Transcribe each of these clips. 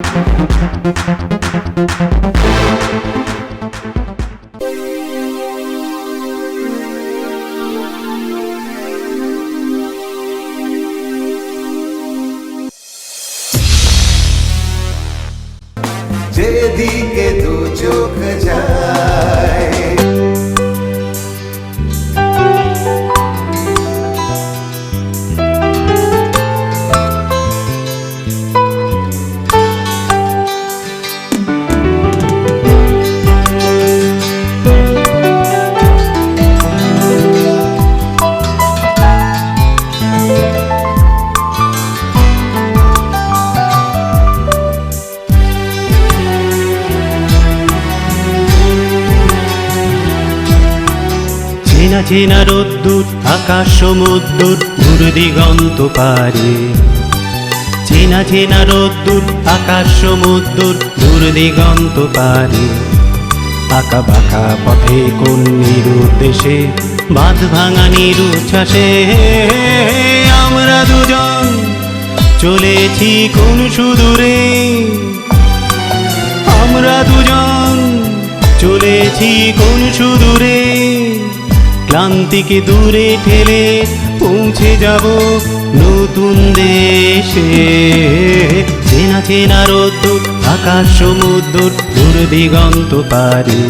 Thank you. চেনা রোদ্দুর আকাশ সমুদ্র দূর দিগন্ত পারে। চেনা চেনা রোদ্দুর আকাশ সমুদ্র দূর দিগন্ত পারে। আঁকা বাঁকা পথে কোন নিরুদ্দেশে, বাঁধ ভাঙা নিরুচ্ছ্বাসে আমরা দুজন চলেছি কোন সুদূরে। আমরা দুজন চলেছি কোন সুদূরে। ক্লান্তিকে দূরে ঠেলে পৌঁছে যাব নতুন দেশে। চেনা চেনা রোদ্দুর, আকাশ সমুদ্র দূর দিগন্ত পারে।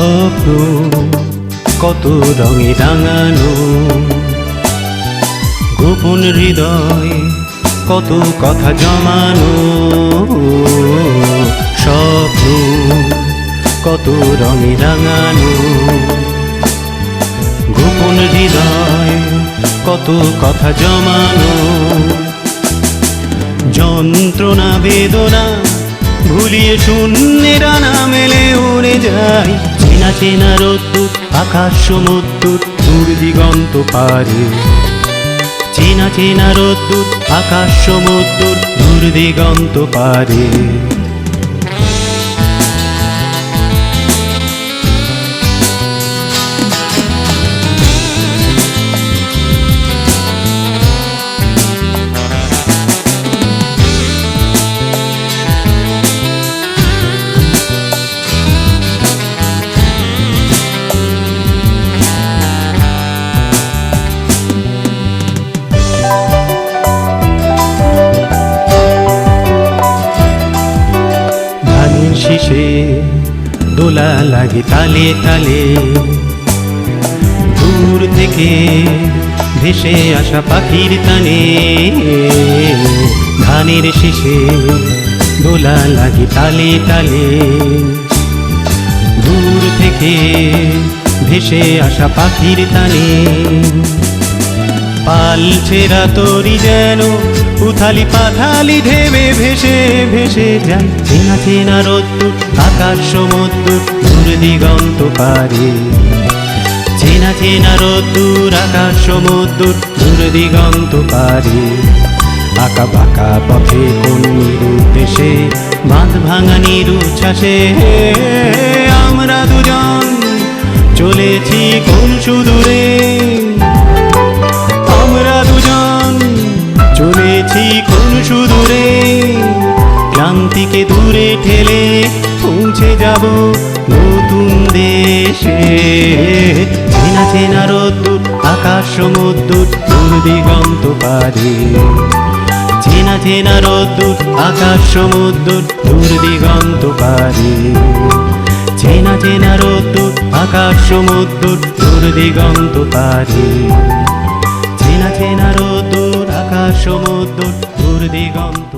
স্বপ্ন, কত রঙে রাঙানো। গোপন হৃদয় কত কথা জমানো। স্বপ্ন, কত রঙে রাঙানো। গোপন হৃদয় কত কথা জমানো। যন্ত্রণা, বেদনা, ভুলিয়ে শূন্যের না মেলে উড়ে যাই। চেনা চেনা রোদ্দুর, আকাশ সমুদ্র দূর দিগন্ত পারে। চেনা চেনা রোদ্দুর, আকাশ সমুদ্র দূর দিগন্ত পারে। দোলা লাগে তালে তালে। দূর থেকে ভেসে আসা পাখির তানে ধানের শীষে দোলা লাগে তালে তালে। দূর থেকে ভেসে আসা পাখির তানে পাল ছেড়া তরি যেন উথালি পাথালি ঢেবে ভেসে ভেসে যায়। চেনা চেনা রোদ্দুর, আকাশ সমুদ্র, দূর দিগন্ত পারে। চেনা চেনা রোদ্দুর, আকাশ সমুদ্র, দূর দিগন্ত পারে। আঁকা বাঁকা পথে কোন নিরুদ্দেশে বাঁধ ভাঙা নিরুচ্ছ্বাসে আমরা দুজন চলেছি কোন সুদূরে। পৌঁছে যাব নতুন দেশে। চেনা চেনা রোদ্দুর আকাশ সমুদ্র দূর দিগন্ত পারে চেনা চেনা রোদ্দুর আকাশ সমুদ্র দূর দিগন্ত পারে চেনা চেনা রোদ্দুর আকাশ সমুদ্র দূর দিগন্ত পারে চেনা চেনা রোদ্দুর আকাশ সমুদ্র দূর দিগন্ত